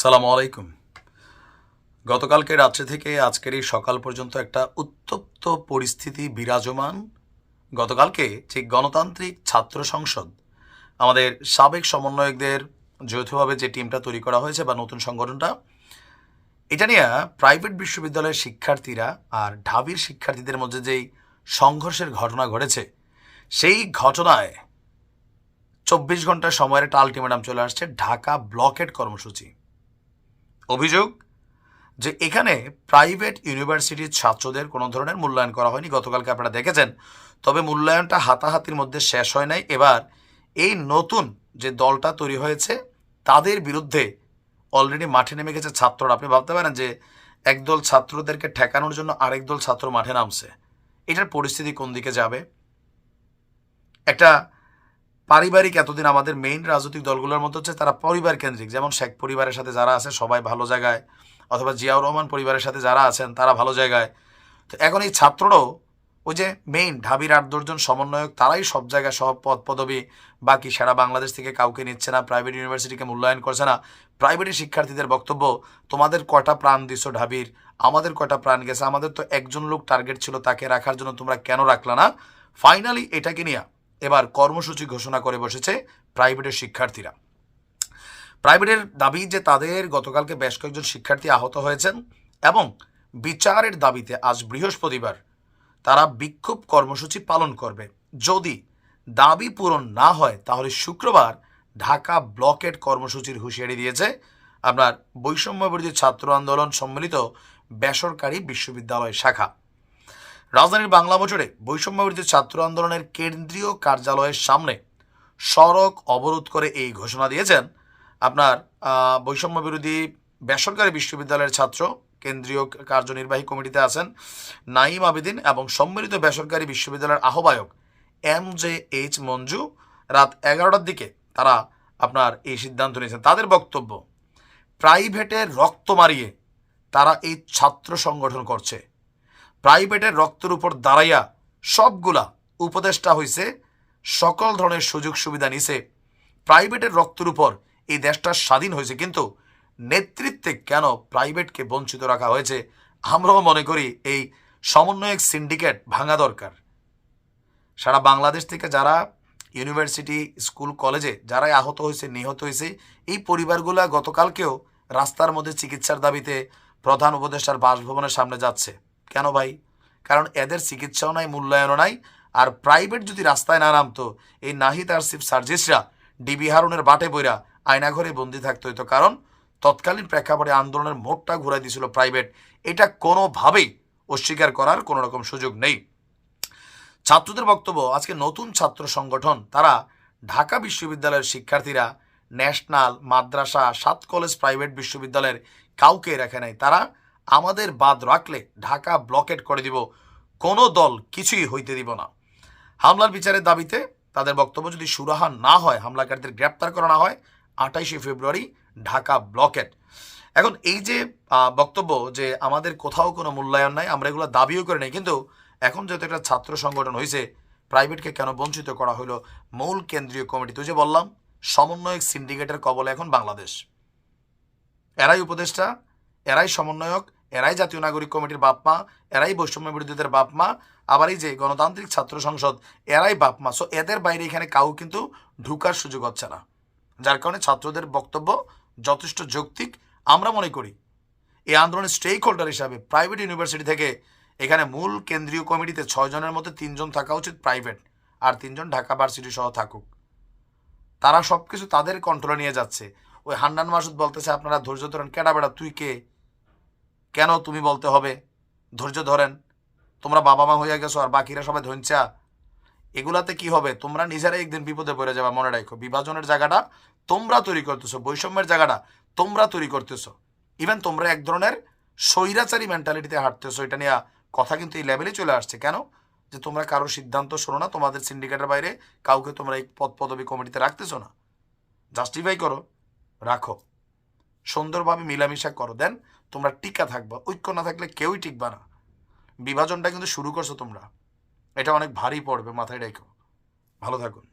সালাম আলাইকুম। গতকালকে রাত্রে থেকে আজকের এই সকাল পর্যন্ত একটা উত্তপ্ত পরিস্থিতি বিরাজমান। গতকালকে ঠিক গণতান্ত্রিক ছাত্র সংসদ, আমাদের সাবেক সমন্বয়কদের যৌথভাবে যে টিমটা তৈরি করা হয়েছে বা নতুন সংগঠনটা, এটা নিয়ে প্রাইভেট বিশ্ববিদ্যালয়ের শিক্ষার্থীরা আর ঢাবির শিক্ষার্থীদের মধ্যে যেই সংঘর্ষের ঘটনা ঘটেছে, সেই ঘটনায় চব্বিশ ঘণ্টা সময়ের একটা আলটিমেটাম চলে আসছে ঢাকা ব্লকেট কর্মসূচি। অভিযোগ যে এখানে প্রাইভেট ইউনিভার্সিটির ছাত্রদের কোনো ধরনের মূল্যায়ন করা হয়নি। গতকালকে আপনারা দেখেছেন। তবে মূল্যায়নটা হাতাহাতির মধ্যে শেষ হয় নাই। এবার এই নতুন যে দলটা তৈরি হয়েছে, তাদের বিরুদ্ধে অলরেডি মাঠে নেমে গেছে ছাত্ররা। আপনি ভাবতে পারেন যে একদল ছাত্রদেরকে ঠেকানোর জন্য আরেক দল ছাত্র মাঠে নামছে। এটার পরিস্থিতি কোন দিকে যাবে? একটা পারিবারিক এতদিন আমাদের মেইন রাজনৈতিক দলগুলোর মধ্যে হচ্ছে তারা পরিবার কেন্দ্রিক। যেমন শেখ পরিবারের সাথে যারা আছে, সবাই ভালো জায়গায়, অথবা জিয়াউর রহমান পরিবারের সাথে যারা আছেন, তারা ভালো জায়গায়। তো এখন এই ছাত্ররাও ওই যে মেইন ঢাবির আট দশজন সমন্বয়ক, তারাই সব জায়গায় সব পদ পদবি, বাকি সারা বাংলাদেশ থেকে কাউকে নিচ্ছে না প্রাইভেট ইউনিভার্সিটিকে মূল্যায়ন করছে না। প্রাইভেটের শিক্ষার্থীদের বক্তব্য, তোমাদের কয়টা প্রাণ দিছো ঢাবির? আমাদের কয়টা প্রাণ গেছে? আমাদের তো একজন লোক টার্গেট ছিল তাকে রাখার জন্য তোমরা কেন রাখলা না? ফাইনালি এটাকে নিয়ে এবার কর্মসূচি ঘোষণা করে বসেছে প্রাইভেটের শিক্ষার্থীরা। প্রাইভেটের দাবি যে তাদের গতকালকে বেশ কয়েকজন শিক্ষার্থী আহত হয়েছেন এবং বিচারের দাবিতে আজ বৃহস্পতিবার তারা বিক্ষোভ কর্মসূচি পালন করবে। যদি দাবি পূরণ না হয়, তাহলে শুক্রবার ঢাকা ব্লকেট কর্মসূচির হুঁশিয়ারি দিয়েছে আপনার বৈষম্য বিরোধী ছাত্র আন্দোলন সম্মিলিত বেসরকারি বিশ্ববিদ্যালয় শাখা। রাজধানীর বাংলা বছরে বৈষম্য বিরোধী ছাত্র আন্দোলনের কেন্দ্রীয় কার্যালয়ের সামনে সড়ক অবরোধ করে এই ঘোষণা দিয়েছেন আপনার আহ, বৈষম্য বিরোধী বেসরকারি বিশ্ববিদ্যালয়ের ছাত্র কেন্দ্রীয় কার্যনির্বাহী কমিটিতে আছেন নাইম আবেদিন এবং সম্মিলিত বেসরকারি বিশ্ববিদ্যালয়ের আহ্বায়ক এম জে এইচ মঞ্জু। রাত এগারোটার দিকে তারা আপনার এই সিদ্ধান্ত নিয়েছেন। তাদের বক্তব্য প্রাইভেটের রক্ত মারিয়ে তারা এই ছাত্র সংগঠন করছে। প্রাইভেটের রক্তের উপর দাঁড়াইয়া সবগুলা উপদেষ্টা হইছে, সকল ধরনের সুযোগ সুবিধা নিছে। প্রাইভেটের রক্তের উপর এই দেশটা স্বাধীন হয়েছে, কিন্তু নেতৃত্বে কেন প্রাইভেটকে বঞ্চিত রাখা হয়েছে? আমরাও মনে করি এই সমন্বয়ক সিন্ডিকেট ভাঙা দরকার। সারা বাংলাদেশ থেকে যারা ইউনিভার্সিটি, স্কুল, কলেজে যারাই আহত হয়েছে, নিহত হয়েছে, এই পরিবারগুলা গতকালকেও রাস্তার মধ্যে চিকিৎসার দাবিতে প্রধান উপদেষ্টার বাসভবনের সামনে যাচ্ছে। কেন ভাই? কারণ এদের চিকিৎসাও নাই, মূল্যায়নও নাই। আর প্রাইভেট যদি রাস্তায় না নামতো, এই নাহিদ আর সিফ সার্জিসরা ডিবি হারুনের বাটে বইরা আয়নাঘরে বন্দি থাকতো হইতো। কারণ তৎকালীন প্রেক্ষাপটে আন্দোলনের মোটটা ঘুরাই দিয়েছিল প্রাইভেট এটা কোনোভাবেই অস্বীকার করার কোনো রকম সুযোগ নেই। ছাত্রদের বক্তব্য, আজকে নতুন ছাত্র সংগঠন, তারা ঢাকা বিশ্ববিদ্যালয়ের শিক্ষার্থীরা ন্যাশনাল মাদ্রাসা, সাত কলেজ প্রাইভেট বিশ্ববিদ্যালয়ের কাউকে রেখে নাই। তারা আমাদের বাদ রাখলে ঢাকা ব্লকেট করে দিব। কোনো দল কিছুই হইতে দিব না। হামলার বিচারের দাবিতে তাদের বক্তব্য যদি সুরাহা না হয়, হামলাকারীদের গ্রেপ্তার করা না হয়, আঠাইশে ফেব্রুয়ারি ঢাকা ব্লকেট। এখন এই যে বক্তব্য যে আমাদের কোথাও কোনো মূল্যায়ন নাই, আমরা এগুলো দাবিও করে নেই, কিন্তু এখন যেহেতু একটা ছাত্র সংগঠন হয়েছে প্রাইভেটকে কেন বঞ্চিত করা হলো মূল কেন্দ্রীয় কমিটি তুই যে বললাম, সমন্বয়ক সিন্ডিকেটের কবলে এখন বাংলাদেশ। এরাই উপদেষ্টা, এরাই সমন্বয়ক এরাই জাতীয় নাগরিক কমিটির বাপ মা এরাই বৈষম্য বিরোধীদের বাপ মা আবার এই যে গণতান্ত্রিক ছাত্র সংসদ, এরাই বাপ মা সো এদের বাইরে এখানে কাউ কিন্তু ঢুকার সুযোগ হচ্ছে না। যার কারণে ছাত্রদের বক্তব্য যথেষ্ট যৌক্তিক। আমরা মনে করি, এই আন্দোলনের স্টেক হোল্ডার হিসাবে প্রাইভেট ইউনিভার্সিটি থেকে এখানে মূল কেন্দ্রীয় কমিটিতে ছয় জনের মধ্যে তিনজন থাকা উচিত প্রাইভেট আর তিনজন ঢাকা ভার্সিটি সহ থাকুক। তারা সব কিছু তাদের কন্ট্রোলে নিয়ে যাচ্ছে। ওই হান্নান মাসুদ বলতেছে, আপনারা ধৈর্য ধরেন কেডা বেড়া তুই কে? কেন তুমি বলতে হবে? ধৈর্য ধরেন। তোমরা বাবা মা হইয়া গেছো আর বাকিরা সবাই ধনচা এগুলাতে কি হবে? তোমরা নিজেরাই একদিন বিপদে পড়ে যাবা, মনে রাখো। বিভাজনের জায়গাটা তোমরা তৈরি করতেছো, বৈষম্যের জায়গাটা তোমরা তৈরি করতেছো। ইভেন তোমরা এক ধরনের স্বৈরাচারী মেন্টালিটিতে হাঁটতেছো। এটা নিয়ে কথা কিন্তু এই লেভেলে চলে আসছে। কেন? যে তোমরা কারও সিদ্ধান্ত শোনো না, তোমাদের সিন্ডিকেটের বাইরে কাউকে তোমরা এই পদ পদবি কমিটিতে রাখতেছো না। জাস্টিফাই করো, রাখো। সুন্দরভাবে মিলামিশা করো। দেন তোমরা টিকা থাকবা, ঐক্য না থাকলে কেউই টিকবে না। বিভাজনটা কিন্তু শুরু করছ তোমরা। এটা অনেক ভারী পড়বে, মাথায় রেখো। ভালো থাকুন